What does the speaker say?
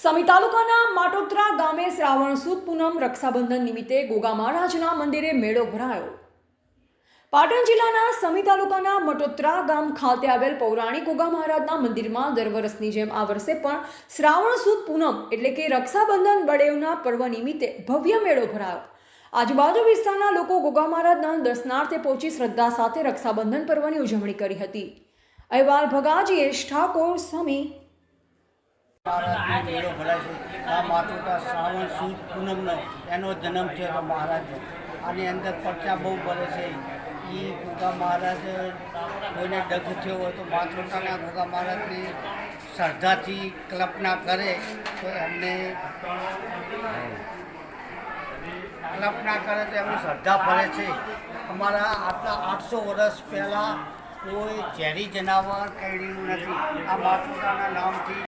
સમી તાલુકાના માટોત્રા ગામે શ્રાવણ સુદ પૂનમ રક્ષાબંધન નિમિત્તે ગોગા મહારાજના મંદિરે મેળો ભરાયો. પાટણ જિલ્લાના સમી તાલુકાના મટોત્રા ગામ ખાતે આવેલ પૌરાણિક ગોગા મહારાજના મંદિરમાં દર વર્ષની જેમ આ વર્ષે પણ શ્રાવણ સુદ પૂનમ એટલે કે રક્ષાબંધન બળેવના પર્વ નિમિત્તે ભવ્ય મેળો ભરાયો. આજુબાજુ વિસ્તારના લોકો ગોગા મહારાજના દર્શનાર્થે પહોંચી શ્રદ્ધા સાથે રક્ષાબંધન પર્વની ઉજવણી કરી હતી. અહેવાલ ભગાજી ઠાકોર સમી મહારાજનો મેળો ભરાય છે, આ માતુકા શ્રાવણ, સુદ, પૂનમનો એનો જન્મ છે મહારાજનો આની અંદર પરચા બહુ ભરે છે. એ ગોગા મહારાજ કોઈને ડગ થયો હોય તો માતૃકાના ગોગા મહારાજની શ્રદ્ધાથી કલ્પના કરે તો એમને કલ્પના કરે તો એમની શ્રદ્ધા ફરે છે. અમારા આટલા આઠસો વર્ષ પહેલાં કોઈ ઝેરી જનાવર કર્યું નથી. આ માતૃકાના નામથી